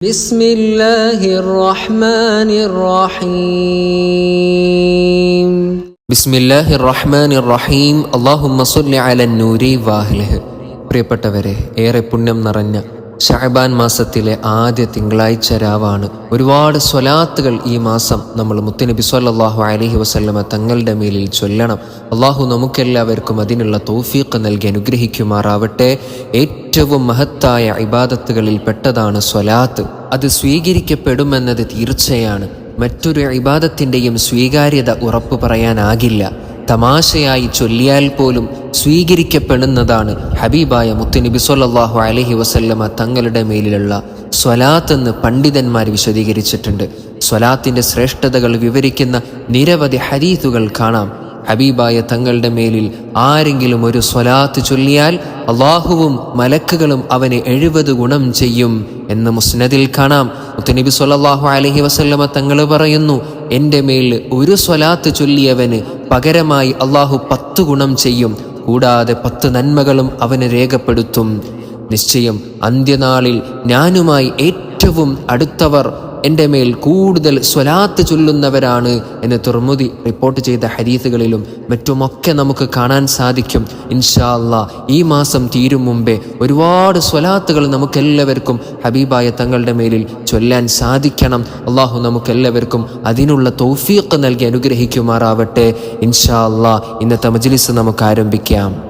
بسم الله الرحمن الرحيم بسم الله الرحمن الرحيم اللهم صل على النوري واهله പ്രിയപ്പെട്ടവരെ ഏറെ പുണ്യം നിറഞ്ഞ ഷഹബാൻ മാസത്തിലെ ആദ്യ തിങ്കളാഴ്ച രാവാണ്. ഒരുപാട് സ്വലാത്തുകൾ ഈ മാസം നമ്മൾ മുത്തുനബി സല്ലാഹു അലഹി വസല്ലമ തങ്ങളുടെ മേലിൽ ചൊല്ലണം. അള്ളാഹു നമുക്കെല്ലാവർക്കും അതിനുള്ള തൗഫീഖ് നൽകി അനുഗ്രഹിക്കുമാറാവട്ടെ. ഏറ്റവും മഹത്തായ ഇബാദത്തുകളിൽ പെട്ടതാണ് സ്വലാത്ത്. അത് സ്വീകരിക്കപ്പെടുമെന്നത് തീർച്ചയാണ്. മറ്റൊരു ഇബാദത്തിന്റെയും സ്വീകാര്യത ഉറപ്പു പറയാനാകില്ല. തമാശയായി ചൊല്ലിയാൽ പോലും സ്വീകരിക്കപ്പെടുന്നതാണ് ഹബീബായ മുത്തുനബി സൊല്ലാഹു അലഹി വസല്ലമ തങ്ങളുടെ മേലിലുള്ള സ്വലാത്ത് എന്ന് പണ്ഡിതന്മാർ വിശദീകരിച്ചിട്ടുണ്ട്. സ്വലാത്തിന്റെ ശ്രേഷ്ഠതകൾ വിവരിക്കുന്ന നിരവധി ഹരീതുകൾ കാണാം. ഹബീബായ തങ്ങളുടെ മേലിൽ ആരെങ്കിലും ഒരു സ്വലാത്ത് ചൊല്ലിയാൽ അള്ളാഹുവും മലക്കുകളും അവനെ എഴുപത് ഗുണം ചെയ്യും എന്ന് മുസ്നദിൽ കാണാം. മുത്തനബി സൊല്ലാഹു അലഹി വസല്ലമ തങ്ങൾ പറയുന്നു എന്റെ മേൽ ഒരു സ്വലാത്ത് ചൊല്ലിയവന് പകരമായി അള്ളാഹു പത്ത് ഗുണം ചെയ്യും. കൂടാതെ പത്ത് നന്മകളും അവന് രേഖപ്പെടുത്തും. നിശ്ചയം അന്ത്യനാളിൽ ഞാനുമായി ഏറ്റവും അടുത്തവർ എന്റെ മേൽ കൂടുതൽ സ്വലാത്ത് ചൊല്ലുന്നവരാണ് എന്ന് തുറമുതി റിപ്പോർട്ട് ചെയ്ത ഹരീസുകളിലും മറ്റുമൊക്കെ നമുക്ക് കാണാൻ സാധിക്കും. ഇൻഷാ ഈ മാസം തീരും മുമ്പേ ഒരുപാട് സ്വലാത്തുകൾ നമുക്കെല്ലാവർക്കും ഹബീബായ തങ്ങളുടെ മേലിൽ ചൊല്ലാൻ സാധിക്കണം. അള്ളാഹു നമുക്കെല്ലാവർക്കും അതിനുള്ള തൗഫീഖ് നൽകി അനുഗ്രഹിക്കുമാറാവട്ടെ. ഇൻഷാ ഇന്നത്തെ മജ്ലിസ് നമുക്ക് ആരംഭിക്കാം.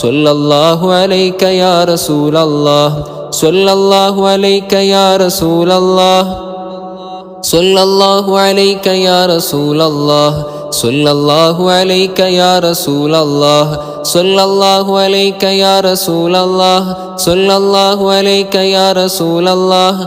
സല്ലല്ലാഹു അലൈക യാ റസൂലല്ലാഹ് സല്ലല്ലാഹു അലൈക യാ റസൂലല്ലാഹ് സല്ലല്ലാഹു അലൈക യാ റസൂലല്ലാഹ് സല്ലല്ലാഹു അലൈക യാ റസൂലല്ലാഹ് സല്ലല്ലാഹു അലൈക യാ റസൂലല്ലാഹ് സല്ലല്ലാഹു അലൈക യാ റസൂലല്ലാഹ്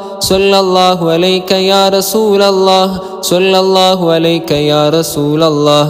சொல்லல்லாஹு அலைக்க யா ரசூல் அல்லாஹ் சொல்லல்லாஹு அலைக்க யா ரசூல் அல்லாஹ்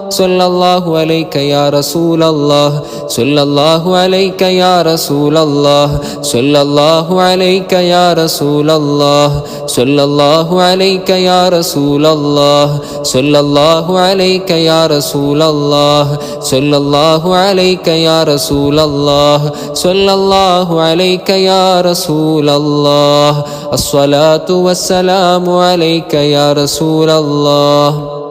صلى الله عليك يا رسول الله صلى الله عليك يا رسول الله صلى الله عليك يا رسول الله صلى الله عليك يا رسول الله صلى الله عليك يا رسول الله صلى الله عليك يا رسول الله صلى الله عليك يا رسول الله الصلاة والسلام عليك يا رسول الله.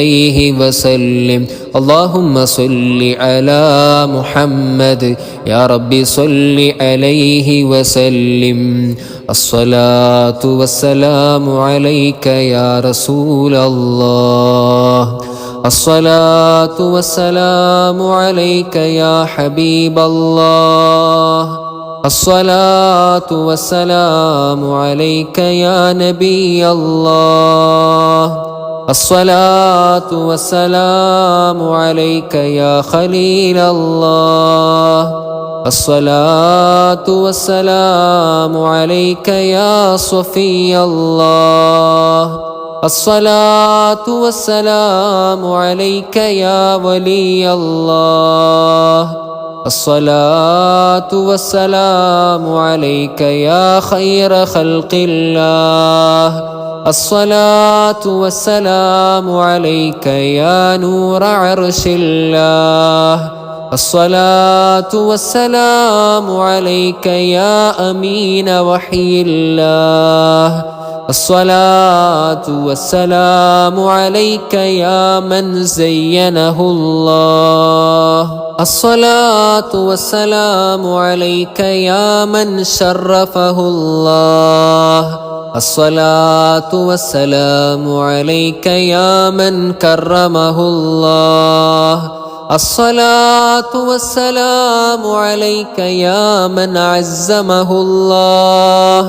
عليه وسلم. اللهم صل على محمد. يا رب صل عليه وسلم. الصلاة والسلام عليك يا رسول الله. الصلاة والسلام عليك يا حبيب الله. الصلاة والسلام عليك يا نبي الله. الصلاة والسلام عليك يا خليل الله. الصلاة والسلام عليك يا صفي الله. الصلاة والسلام عليك يا ولي الله. الصلاة والسلام عليك يا خير خلق الله. الصلاة والسلام عليك يا نور عرش الله. الصلاة والسلام عليك يا أمين وحي الله. الصلاة والسلام عليك يا من زينه الله. الصلاة والسلام عليك يا من شرفه الله. الصلاة والسلام عليك يا من كرمه الله. الصلاة والسلام عليك يا من عزمه الله.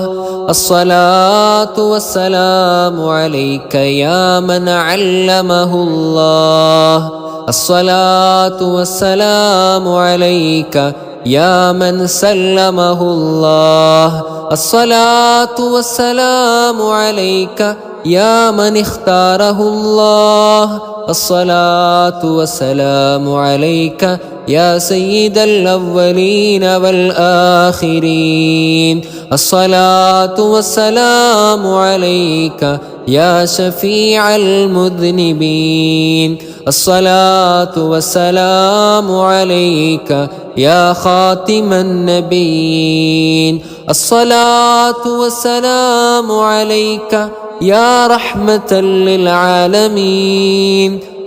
الصلاة والسلام عليك يا من علمه الله. الصلاة والسلام عليك يا من سلمه الله. الصلاة والسلام عليك يا من اختاره الله. الصلاة والسلام عليك يا سيد الأولين والآخرين. الصلاة والسلام عليك يا شفيع المذنبين. الصلاة والسلام عليك يا خاتم النبيين. الصلاة والسلام عليك يا رحمة للعالمين.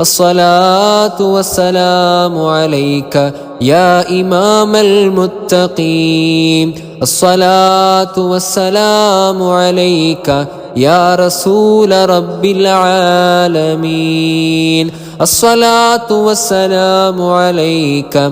الصلاة والسلام عليك يا إمام المتقين. الصلاة والسلام عليك يا رسول رب العالمين. الصلاة والسلام عليك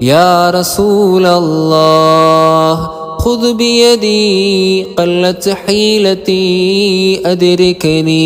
يا رسول الله خذ بيدي قلت حيلتي أدركني.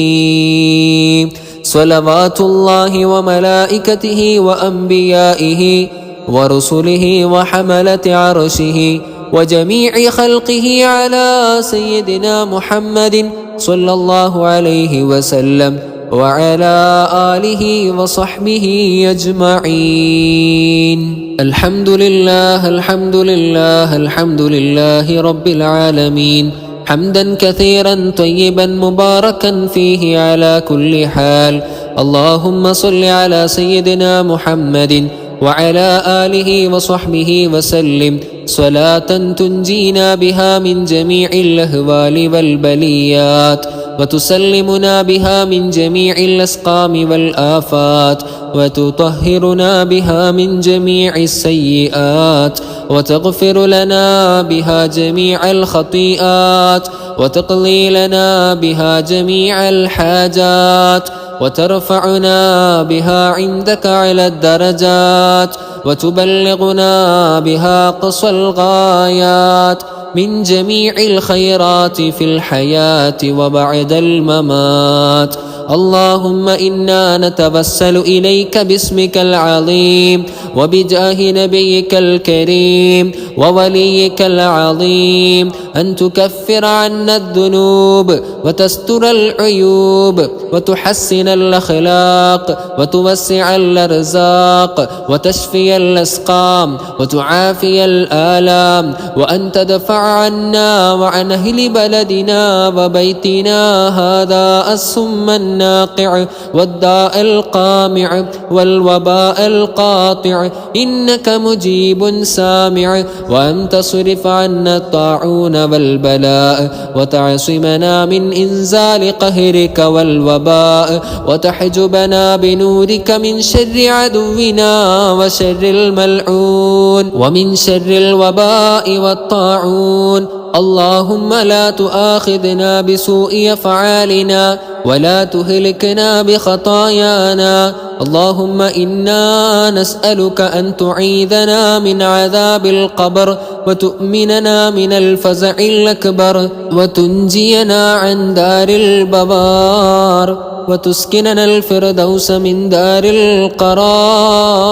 صلوات الله وملائكته وأنبيائه ورسله وحملة عرشه وجميع خلقه على سيدنا محمد صلى الله عليه وسلم. وعلى آله وصحبه أجمعين الحمد لله الحمد لله الحمد لله رب العالمين. حمدا كثيرا طيبا مباركا فيه على كل حال. اللهم صل على سيدنا محمد وعلى آله وصحبه وسلم. صلاة تنجينا بها من جميع الأهوال والبليات. وتسلمنا بها من جميع الأسقام والآفات وتطهرنا بها من جميع السيئات وتغفر لنا بها جميع الخطيئات وتقضي لنا بها جميع الحاجات وترفعنا بها عندك على الدرجات وتبلغنا بها قصى الغايات من جميع الخيرات في الحياة وبعد الممات. اللهم إنا نتوسل إليك باسمك العظيم وبجاه نبيك الكريم ووليك العظيم أن تكفر عنا الذنوب وتستر العيوب وتحسن الأخلاق وتوسع الأرزاق وتشفي الأسقام وتعافي الآلام وأن تدفع عنا وعن أهل بلدنا وبيتنا هذا السم الناقع والداء القامع والوباء القاطع إنك مجيب سامع وأن تصرف عنا الطاعون والبلاء وتعصمنا من إنزال قهرك والوباء وتحجبنا بنورك من شر عدونا وشر الملعون ومن شر الوباء والطاعون اللهم لا تؤاخذنا بسوء أفعالنا ولا تهلكنا بخطايانا. اللهم إنا نسألك أن تعيذنا من عذاب القبر وتؤمننا من الفزع الأكبر وتنجينا عن دار البوار وتسكننا الفردوس من دار القرار.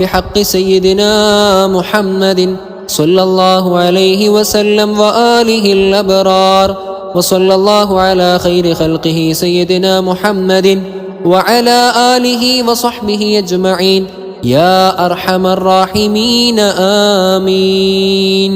بحق سيدنا محمد صلى الله عليه وسلم وآله الأبرار وصلى الله على خير خلقه سيدنا محمد وعلى آله وصحبه أجمعين. يا أرحم الراحمين آمين.